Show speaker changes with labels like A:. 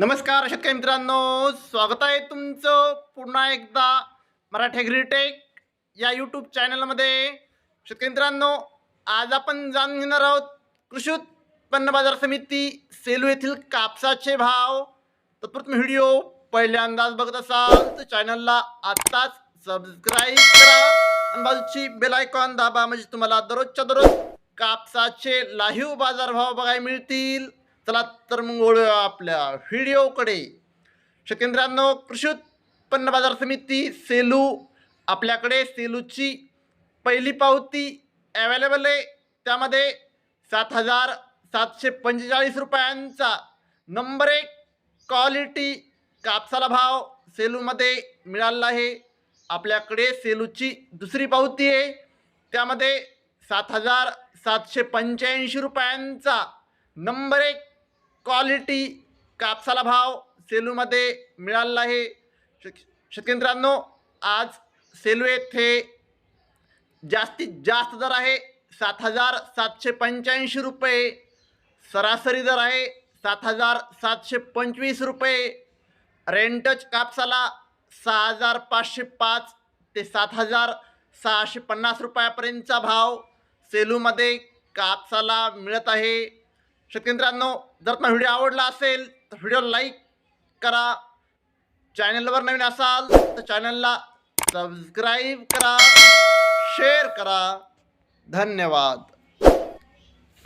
A: नमस्कार शेतकरी मित्रांनो. स्वागत आहे तुमचं पुन्हा एकदा मराठी ॲग्रीटेक या यूट्यूब चॅनलमध्ये शेतकरी मित्रांनो आज आपण जाणून घेणार आहोत कृषी उत्पन्न बाजार समिती सेलू येथील कापसाचे भाव. तत्पूर्वी व्हिडिओ पहिल्यांदाच बघत असाल तर चॅनलला आत्ताच सबस्क्राईब करा आणि बाजूची बेल आयकॉन दाबा म्हणजे तुम्हाला दररोजच्या दररोज कापसाचे लाईव्ह बाजारभाव बघायला मिळतील. चला तर मग वळूया आपल्या व्हिडिओकडे. शेतकऱ्यांनो कृषी उत्पन्न बाजार समिती सेलू आपल्याकडे सेलूची पहिली पावती अवेलेबल आहे. त्यामध्ये सात हजार सातशे पंचेचाळीस रुपयांचा नंबर एक क्वालिटी कापसाला भाव सेलूमध्ये मिळाला आहे. आपल्याकडे सेलूची दुसरी पावती आहे. त्यामध्ये सात हजार सातशे पंच्याऐंशी रुपयांचा नंबर एक क्वालिटी कापसाला भाव सेलूमध्ये मिळाला आहे. शेत आज सेलू येथे जास्तीत जास्त दर आहे. सात हजार सातशे पंच्याऐंशी रुपये. सरासरी दर आहे सात हजार सातशे पंचवीस रुपये. रेंटच कापसाला सहा हजार पाचशे पाच ते सात हजार सहाशे पन्नास रुपयापर्यंतचा भाव सेलूमध्ये कापसाला मिळत आहे. शेतकरी जर तुम्हाला व्हिडिओ आवडला असेल तर व्हिडिओ लाईक करा. चॅनलवर नवीन असाल तर चॅनलला सबस्क्राईब करा. शेअर करा. धन्यवाद.